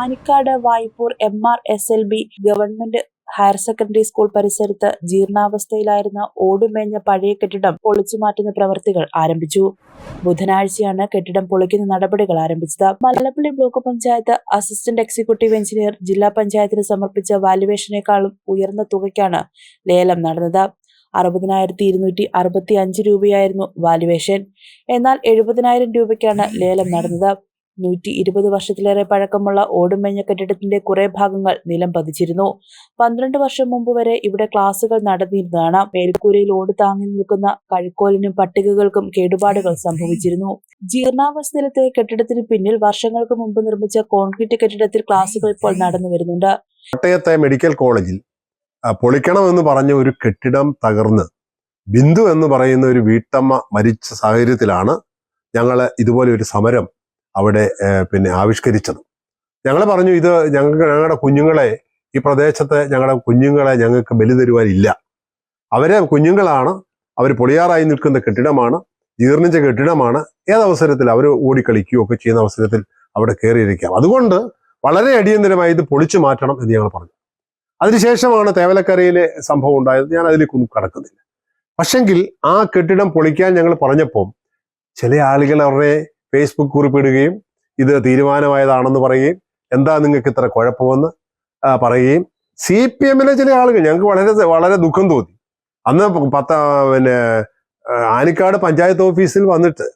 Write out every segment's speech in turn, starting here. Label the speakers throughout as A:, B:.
A: Anicadu Vaipur M R S L B government higher secondary school പരിസരത്ത് ജീർണാവസ്ഥയിലായിരുന്ന ഓടുമേഞ്ഞ പഴയ കെട്ടിടം പൊളിച്ചു മാറ്റുന്ന പ്രവർത്തികൾ ആരംഭിച്ചു. ബുധനാഴ്ചയാണ് കെട്ടിടം പൊളിക്കുന്ന നടപടികൾ ആരംഭിച്ചത്. Mallappally block panchayat assistant executive engineer ജില്ലാ പഞ്ചായത്തിന് സമർപ്പിച്ച വാല്യുവേഷനേക്കാളും ഉയർന്ന തുകയ്ക്കാണ് ലേലം നടന്നത്. അറുപതിനായിരത്തി ഇരുന്നൂറ്റി അറുപത്തി അഞ്ച് രൂപയായിരുന്നു വാലുവേഷൻ എന്നാൽ എഴുപതിനായിരം രൂപയ്ക്കാണ് ലേലം നടന്നത്. നൂറ്റി ഇരുപത് വർഷത്തിലേറെ പഴക്കമുള്ള ഓടുമേഞ്ഞ കെട്ടിടത്തിന്റെ കുറെ ഭാഗങ്ങൾ നിലം പതിച്ചിരുന്നു. പന്ത്രണ്ട് വർഷം മുമ്പ് വരെ ഇവിടെ ക്ലാസുകൾ നടന്നിരുന്നതാണ്. മേൽക്കൂരയിൽ ഓട് താങ്ങി നിൽക്കുന്ന കഴുക്കോലിനും പട്ടികകൾക്കും കേടുപാടുകൾ സംഭവിച്ചിരുന്നു. ജീർണാവസ്ഥയിലത്തെ കെട്ടിടത്തിന് പിന്നിൽ വർഷങ്ങൾക്ക് മുമ്പ് നിർമ്മിച്ച കോൺക്രീറ്റ് കെട്ടിടത്തിൽ ക്ലാസുകൾ ഇപ്പോൾ നടന്നു വരുന്നുണ്ട്.
B: കോട്ടയത്തെ മെഡിക്കൽ കോളേജിൽ പൊളിക്കണം പൊളിക്കണമെന്ന് പറഞ്ഞ ഒരു കെട്ടിടം തകർന്ന് ബിന്ദു എന്ന് പറയുന്ന ഒരു വീട്ടമ്മ മരിച്ച സാഹചര്യത്തിലാണ് ഞങ്ങൾ ഇതുപോലെ ഒരു സമരം അവിടെ പിന്നെ ആവിഷ്കരിച്ചത്. ഞങ്ങൾ പറഞ്ഞു ഇത് ഞങ്ങൾക്ക് ഞങ്ങളുടെ കുഞ്ഞുങ്ങളെ ഈ പ്രദേശത്തെ ഞങ്ങളുടെ കുഞ്ഞുങ്ങളെ ഞങ്ങൾക്ക് ബലി തരുവാനില്ല. അവരെ കുഞ്ഞുങ്ങളാണ് അവർ പൊളിയാറായി നിൽക്കുന്ന കെട്ടിടമാണ് ജീർണിച്ച കെട്ടിടമാണ്. ഏതവസരത്തിൽ അവർ ഓടിക്കളിക്കുകയോ ഒക്കെ ചെയ്യുന്ന അവസരത്തിൽ അവിടെ കയറിയിരിക്കാം അതുകൊണ്ട് വളരെ അടിയന്തരമായി ഇത് പൊളിച്ചു മാറ്റണം എന്ന് ഞങ്ങൾ പറഞ്ഞു. അതിനുശേഷമാണ് തേവലക്കരയിലെ സംഭവം ഉണ്ടായത്. ഞാൻ അതിലേക്കൊന്നും കടക്കുന്നില്ല. പക്ഷെങ്കിൽ ആ കെട്ടിടം പൊളിക്കാൻ ഞങ്ങൾ പറഞ്ഞപ്പോൾ ചില ആളുകൾ അവരുടെ ഫേസ്ബുക്ക് കുറിപ്പിടുകയും ഇത് തീരുമാനമായതാണെന്ന് പറയുകയും എന്താ നിങ്ങൾക്ക് ഇത്ര കുഴപ്പമെന്ന് പറയുകയും സി പി എമ്മിലെ ചില ആളുകൾ ഞങ്ങൾക്ക് വളരെ വളരെ ദുഃഖം തോന്നി. അന്ന് പത്ത പിന്നെ ആനിക്കാട് പഞ്ചായത്ത് ഓഫീസിൽ വന്നിട്ട്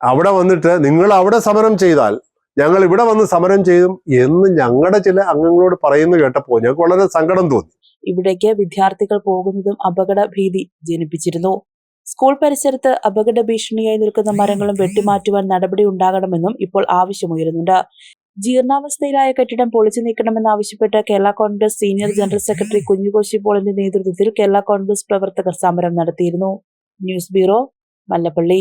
B: അവിടെ വന്നിട്ട് നിങ്ങൾ അവിടെ സമരം ചെയ്താൽ ഞങ്ങൾ ഇവിടെ വന്ന് സമരം ചെയ്യും എന്ന് ഞങ്ങളുടെ ചില അംഗങ്ങളോട് പറയുന്നത് കേട്ടപ്പോൾ ഞങ്ങൾക്ക് വളരെ സങ്കടം തോന്നി.
A: ഇവിടേക്ക് വിദ്യാർത്ഥികൾ പോകുന്നതും അപകട ഭീതി ജനിപ്പിച്ചിരുന്നു. സ്കൂൾ പരിസരത്ത് അപകട ഭീഷണിയായി നിൽക്കുന്ന മരങ്ങളും വെട്ടിമാറ്റുവാൻ നടപടി ഉണ്ടാകണമെന്നും ഇപ്പോൾ ആവശ്യമുയരുന്നുണ്ട്. ജീർണാവസ്ഥയിലായ കെട്ടിടം പൊളിച്ചു നീക്കണമെന്നാവശ്യപ്പെട്ട് Kerala Congress senior general secretary Kunjukoshy പോളിന്റെ നേതൃത്വത്തിൽ കേരള കോൺഗ്രസ് പ്രവർത്തകർ സമരം നടത്തിയിരുന്നു. News bureau Mallappally.